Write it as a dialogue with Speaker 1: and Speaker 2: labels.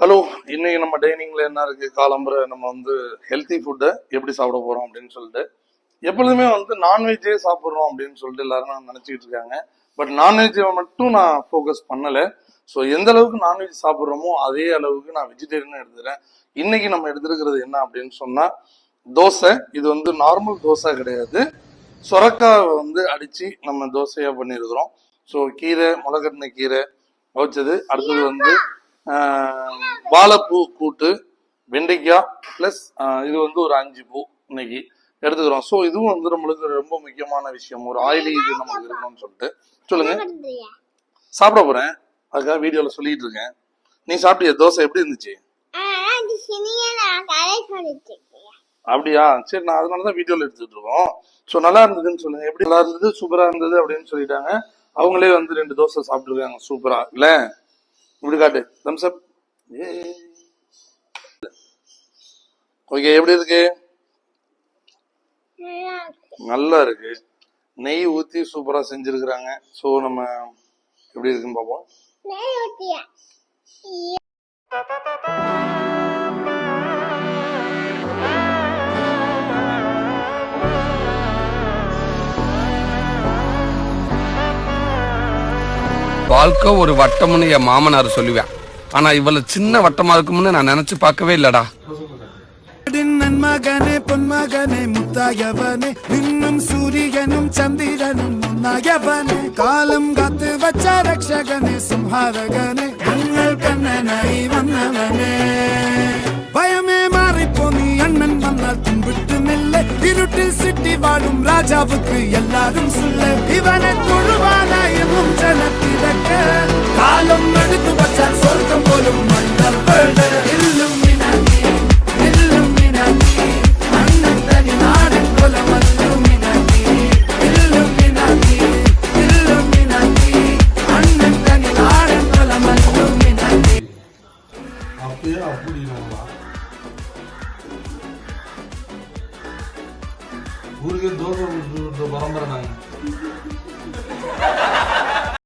Speaker 1: Hello இன்னைக்கு நம்ம டைனிங்ல என்ன இருக்கு? காலம்புரை நம்ம வந்து ஹெல்த்தி ஃபுட்டை எப்படி சாப்பிட போறோம் அப்படின்னு சொல்லிட்டு. எப்பொழுதுமே வந்து நான்வெஜ்ஜே சாப்பிட்றோம் அப்படின்னு சொல்லிட்டு எல்லாரும் நினைச்சிட்டு இருக்காங்க. பட் நான்வெஜ்ஜை மட்டும் நான் ஃபோக்கஸ் பண்ணல. ஸோ எந்த அளவுக்கு நான்வெஜ் சாப்பிட்றோமோ அதே அளவுக்கு நான் வெஜிடேரியனும் எடுத்துக்கிறேன். இன்னைக்கு நம்ம எடுத்துருக்கிறது என்ன அப்படின்னு சொன்னா தோசை. இது வந்து நார்மல் தோசை கிடையாது. சொரக்காவை வந்து அடிச்சு நம்ம தோசையா பண்ணியிருக்கிறோம். ஸோ கீரை முளைக்கட்டின கீரை வச்சது அடுத்தது வந்து வாழைப்பூ கூட்டு வெண்டைக்காய் ப்ளஸ் இது வந்து ஒரு அஞ்சு பூ இன்னைக்கு எடுத்துக்கிறோம். ஸோ இதுவும் வந்து நம்மளுக்கு ரொம்ப முக்கியமான விஷயம். ஒரு ஆயிலி இது நமக்கு இருக்கணும்னு சொல்லிட்டு. சொல்லுங்க. சாப்பிட போறேன். அதுக்காக வீடியோல சொல்லிட்டு இருக்கேன். நீ சாப்பிட்டிய? தோசை எப்படி இருந்துச்சு? அப்படியா? சரி நான் அதனால தான் வீடியோல எடுத்துட்டு இருக்கோம். ஸோ நல்லா இருந்ததுன்னு சொல்லுங்க. எப்படி நல்லா இருந்தது? சூப்பரா இருந்தது அப்படின்னு சொல்லிட்டாங்க. அவங்களே வந்து ரெண்டு தோசை சாப்பிட்டுருக்காங்க. சூப்பரா இல்ல? இப்படி காட்டு. தம்ஸ் அப் ஓகே எப்படி இருக்கு? நல்லா இருக்கு. நெய் ஊத்தி சூப்பரா செஞ்சிருக்கிறாங்க. ஸோ நம்ம எப்படி இருக்குன்னு பார்ப்போம்
Speaker 2: வாழ்க்கை ஒரு வட்டம்னு என் மாமனார் சொல்லுவேன். ஆனா இவ்வளவு சின்ன வட்டமா இருக்கும்னு நான் நினைச்சு பார்க்கவே இல்லடா.
Speaker 3: நன்மகனே பொன்மகனே முத்தாயவனே இன்னும் சூரியனும் சந்திரனும் முன்னாயவனே காலம் காத்து வச்ச ரக்ஷகனே சிம்ஹாரகனே கண்ணல் கண்ணனாய் வந்தவனே. பயமே மாறிப்போ நீ அண்ணன் வந்தால் தும்பிட்டு மெல்ல இருட்டில் சிட்டி வாழும் ராஜாவுக்கு எல்லாரும் சொல்ல இவனை தொழுவானாயும்
Speaker 4: ஜனத்தை. güzel valla. Burger doğru bulduğunda bana bana